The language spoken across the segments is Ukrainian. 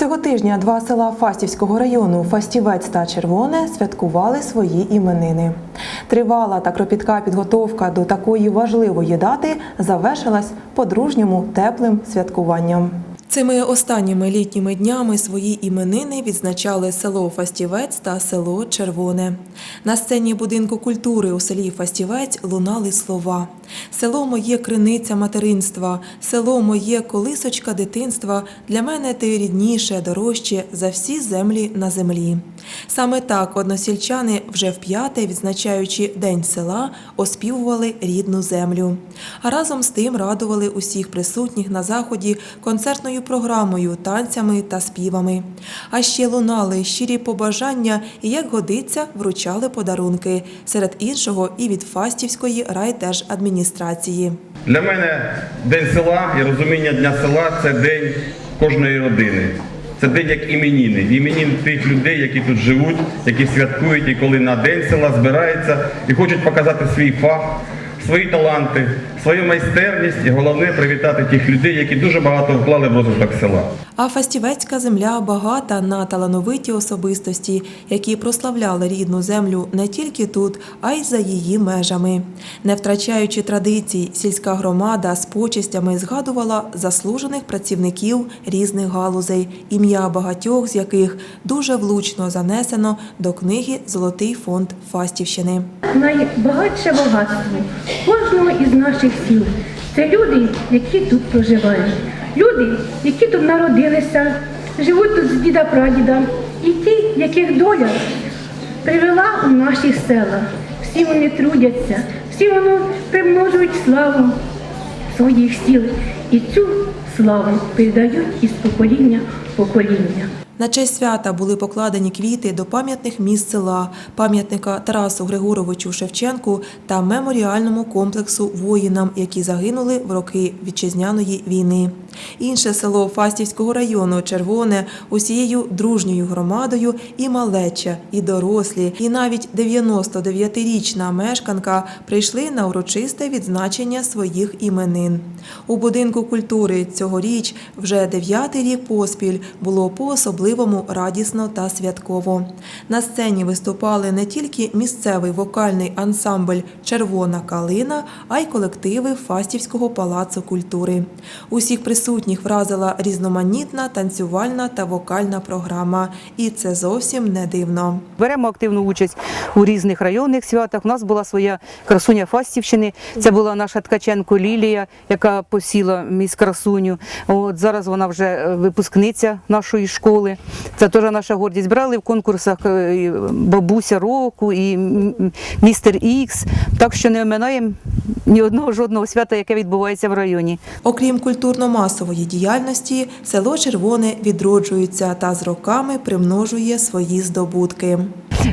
Цього тижня два села Фастівського району Фастівець та Червоне святкували свої іменини. Тривала та кропітка підготовка до такої важливої дати завершилась по-дружньому теплим святкуванням. Цими останніми літніми днями свої іменини відзначали село Фастівець та село Червоне. На сцені будинку культури у селі Фастівець лунали слова: Село моє криниця материнства, село моє колисочка дитинства. Для мене ти рідніше, дорожче за всі землі на землі. Саме так односельчани вже вп'яте, відзначаючи День села, оспівували рідну землю. А разом з тим радували усіх присутніх на заході концертною програмою, танцями та співами. А ще лунали щирі побажання і, як годиться, вручали подарунки. Серед іншого і від Фастівської райдержадміністрації. Для мене День села і розуміння Дня села це день кожної родини. Це день як іменіни. Іменін тих людей, які тут живуть, які святкують, і коли на День села збираються і хочуть показати свій фах, свої таланти, свою майстерність і головне привітати тих людей, які дуже багато вклали в розвиток села. А фастівецька земля багата на талановиті особистості, які прославляли рідну землю не тільки тут, а й за її межами. Не втрачаючи традицій, сільська громада з почестями згадувала заслужених працівників різних галузей, ім'я багатьох з яких дуже влучно занесено до книги Золотий фонд Фастівщини. найбагатше багатство кожного із наших сіл. Це люди, які тут проживають. Люди, які тут народилися, живуть тут з діда прадіда, і ті, яких доля привела у наші села. Всі вони трудяться, всі вони примножують славу своїх сіл і цю славу передають із покоління в покоління. На честь свята були покладені квіти до пам'ятних місць села, пам'ятника Тарасу Григоровичу Шевченку та меморіальному комплексу воїнам, які загинули в роки вітчизняної війни. Інше село Фастівського району Червоне усією дружньою громадою і малеча, і дорослі, і навіть 99-річна мешканка прийшли на урочисте відзначення своїх іменин. У будинку культури цьогоріч вже дев'ятий рік поспіль було по-особливому радісно та святково. На сцені виступали не тільки місцевий вокальний ансамбль Червона калина, а й колективи Фастівського палацу культури. Усіх присутніх вразила різноманітна танцювальна та вокальна програма, і це зовсім не дивно. Беремо активну участь у різних районних святах. У нас була своя красуня Фастівщини. Це була наша Ткаченко Лілія, яка посіла міс красуню. От зараз вона вже е, випускниця нашої школи. Це теж наша гордість. Брали в конкурсах е, бабуся року і містер Ікс. Так що не оминаємо ні одного жодного свята, яке відбувається в районі. Окрім культурно-масової діяльності, село Червоне відроджується та з роками примножує свої здобутки.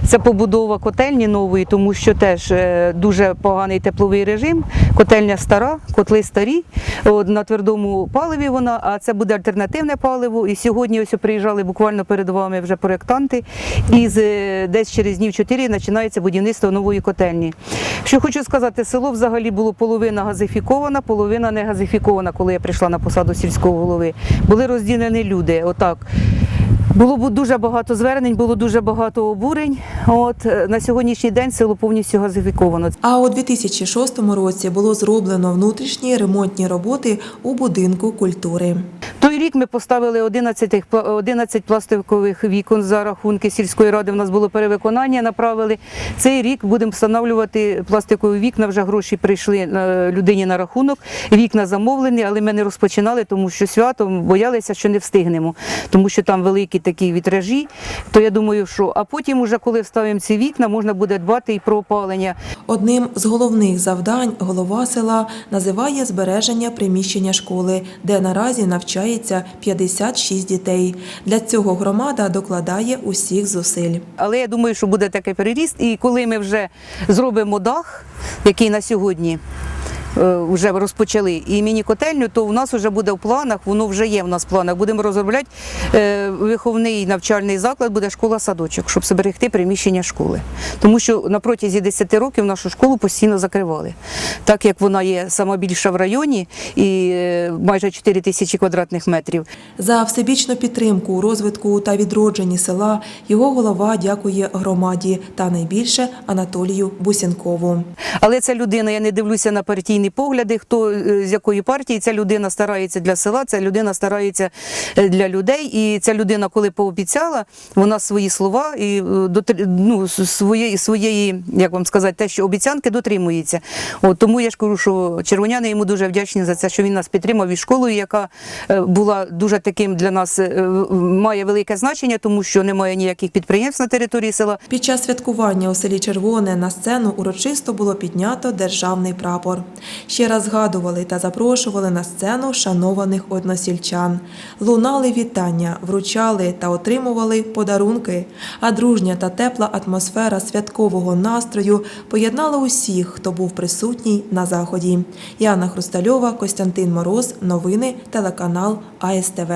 Це побудова котельні нової, тому що теж е, дуже поганий тепловий режим. Котельня стара, котли старі. От, на твердому паливі вона, а це буде альтернативне паливо. І сьогодні ось приїжджали буквально перед вами вже проєктанти. І е, десь через днів 4 починається будівництво нової котельні. Що хочу сказати, село взагалі було половина газифікована, половина не газифікована, коли я прийшла на посаду сільського голови. Були розділені люди. Отак. Було дуже багато звернень, було дуже багато обурень. От е, на сьогоднішній день село повністю газифіковано. А у 2006 році було зроблено внутрішні ремонтні роботи у будинку культури. Той рік ми поставили 11, тих 11 пластикових вікон за рахунки сільської ради. У нас було перевиконання, направили. Цей рік будемо встановлювати пластикові вікна. Вже гроші прийшли е, людині на рахунок. Вікна замовлені, але ми не розпочинали, тому що свято боялися, що не встигнемо, тому що там великі такі вітражі, то я думаю, що а потім, уже коли вставимо ці вікна, можна буде дбати і про опалення. Одним з головних завдань голова села називає збереження приміщення школи, де наразі навчається 56 дітей. Для цього громада докладає усіх зусиль. Але я думаю, що буде такий переріст. І коли ми вже зробимо дах, який на сьогодні. Е, Вже розпочали і міні-котельню, то у нас вже буде в планах, воно вже є в нас в планах. Будемо розробляти е, виховний навчальний заклад, буде школа-садочок, щоб зберегти приміщення школи. Тому що на протязі 10 років нашу школу постійно закривали. Так як вона є сама більша в районі і майже 4 тисячі квадратних метрів. За всебічну підтримку у розвитку та відродженні села його голова дякує громаді та найбільше Анатолію Бусінкову. Але ця людина, я не дивлюся на партійні погляди, хто е, з якої партії. Ця людина старається для села, ця людина старається е, для людей. І ця людина, коли пообіцяла, вона свої слова і е, ну, своєї, своєї, як вам сказати, те, що обіцянки дотримується. От, тому я ж кажу, що червоняни йому дуже вдячні за це, що він нас підтримав і школою, яка е, була дуже таким для нас е, має велике значення, тому що немає ніяких підприємств на території села. Під час святкування у селі Червоне на сцену урочисто було піднято державний прапор. Ще раз згадували та запрошували на сцену шанованих односільчан. Лунали вітання, вручали та отримували подарунки. А дружня та тепла атмосфера святкового настрою поєднала усіх, хто був присутній на заході. Яна Хрустальова, Костянтин Мороз. Новини телеканал АСТВ.